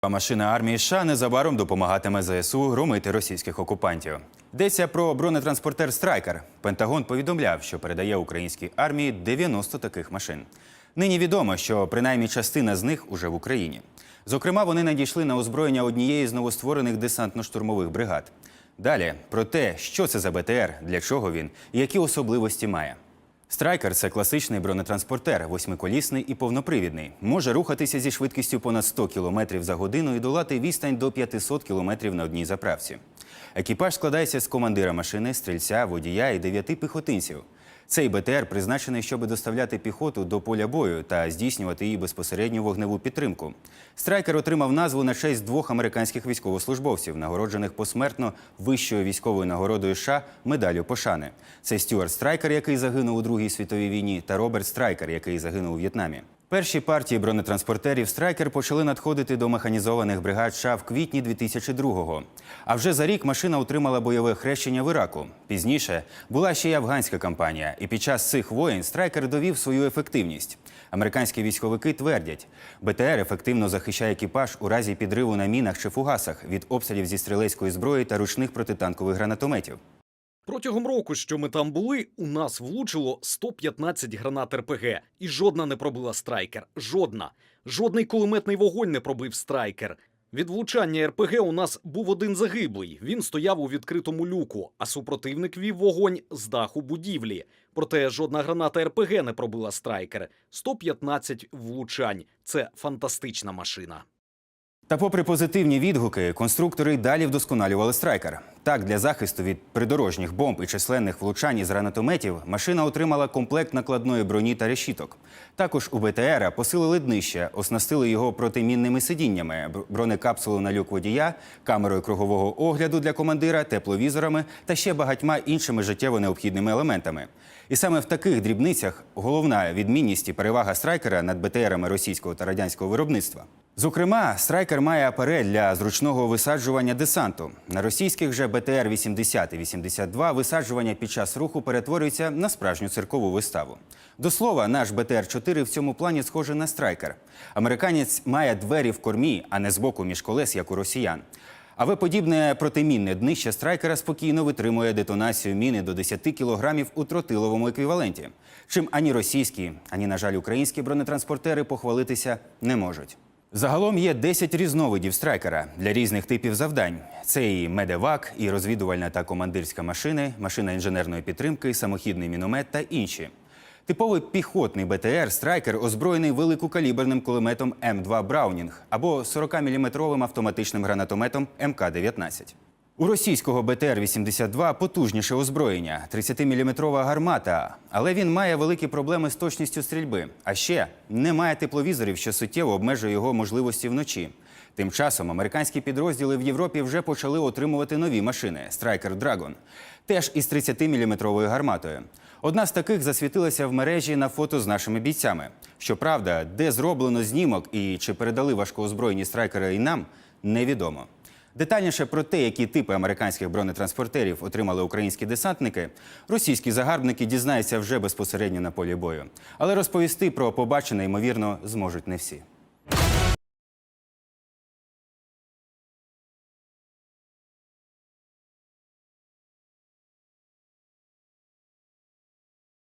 А машина армії США незабаром допомагатиме ЗСУ громити російських окупантів. Йдеться про бронетранспортер Страйкер. Пентагон повідомляв, що передає українській армії 90 таких машин. Нині відомо, що принаймні частина з них уже в Україні. Зокрема, вони надійшли на озброєння однієї з новостворених десантно-штурмових бригад. Далі про те, що це за БТР, для чого він і які особливості має. Страйкер це класичний бронетранспортер, восьмиколісний і повнопривідний. Може рухатися зі швидкістю понад 100 км за годину і долати відстань до 500 км на одній заправці. Екіпаж складається з командира машини, стрільця, водія і дев'яти піхотинців. Цей БТР призначений, щоб доставляти піхоту до поля бою та здійснювати її безпосередню вогневу підтримку. Страйкер отримав назву на честь двох американських військовослужбовців, нагороджених посмертно вищою військовою нагородою США медаллю пошани. Це Стюарт Страйкер, який загинув у Другій світовій війні, та Роберт Страйкер, який загинув у В'єтнамі. Перші партії бронетранспортерів Страйкер почали надходити до механізованих бригад США в квітні 2002-го. А вже за рік машина отримала бойове хрещення в Іраку. Пізніше була ще й афганська кампанія, і під час цих воєн Страйкер довів свою ефективність. Американські військовики твердять, БТР ефективно захищає екіпаж у разі підриву на мінах чи фугасах від обстрілів зі стрілецької зброї та ручних протитанкових гранатометів. Протягом року, що ми там були, у нас влучило 115 гранат РПГ, і жодна не пробила страйкер. Жодна. Жодний кулеметний вогонь не пробив страйкер. Від влучання РПГ у нас був один загиблий. Він стояв у відкритому люку, а супротивник вів вогонь з даху будівлі. Проте жодна граната РПГ не пробила страйкер. 115 влучань. Це фантастична машина. Та попри позитивні відгуки, конструктори далі вдосконалювали страйкер. Так, для захисту від придорожніх бомб і численних влучань із гранатометів машина отримала комплект накладної броні та решіток. Також у БТРа посилили днище, оснастили його протимінними сидіннями, бр- бронекапсулу на люк водія, камерою кругового огляду для командира, тепловізорами та ще багатьма іншими життєво необхідними елементами. І саме в таких дрібницях головна відмінність і перевага страйкера над БТРами російського та радянського виробництва. Зокрема, страйкер має апарель для зручного висаджування десанту. На російських же БТР 80 і 82 висаджування під час руху перетворюється на справжню циркову виставу. До слова, наш БТР-4 в цьому плані схожий на страйкер. Американець має двері в кормі, а не збоку між колес, як у росіян. Але подібне протимінне днище страйкера спокійно витримує детонацію міни до 10 кілограмів у тротиловому еквіваленті. Чим ані російські, ані, на жаль, українські бронетранспортери похвалитися не можуть. Загалом є 10 різновидів страйкера для різних типів завдань. Це і медевак, і розвідувальна та командирська машини, машина інженерної підтримки, самохідний міномет та інші. Типовий піхотний БТР Страйкер озброєний великокаліберним кулеметом М2 Браунінг або 40-мм автоматичним гранатометом МК-19. У російського БТР-82 потужніше озброєння, 30-мм гармата, але він має великі проблеми з точністю стрільби. А ще немає тепловізорів, що суттєво обмежує його можливості вночі. Тим часом американські підрозділи в Європі вже почали отримувати нові машини Striker Dragon, теж із 30-мм гарматою. Одна з таких засвітилася в мережі на фото з нашими бійцями. Щоправда, де зроблено знімок і чи передали важкоозброєні страйкери і нам, невідомо. Детальніше про те, які типи американських бронетранспортерів отримали українські десантники, російські загарбники дізнаються вже безпосередньо на полі бою. Але розповісти про побачене, ймовірно, зможуть не всі.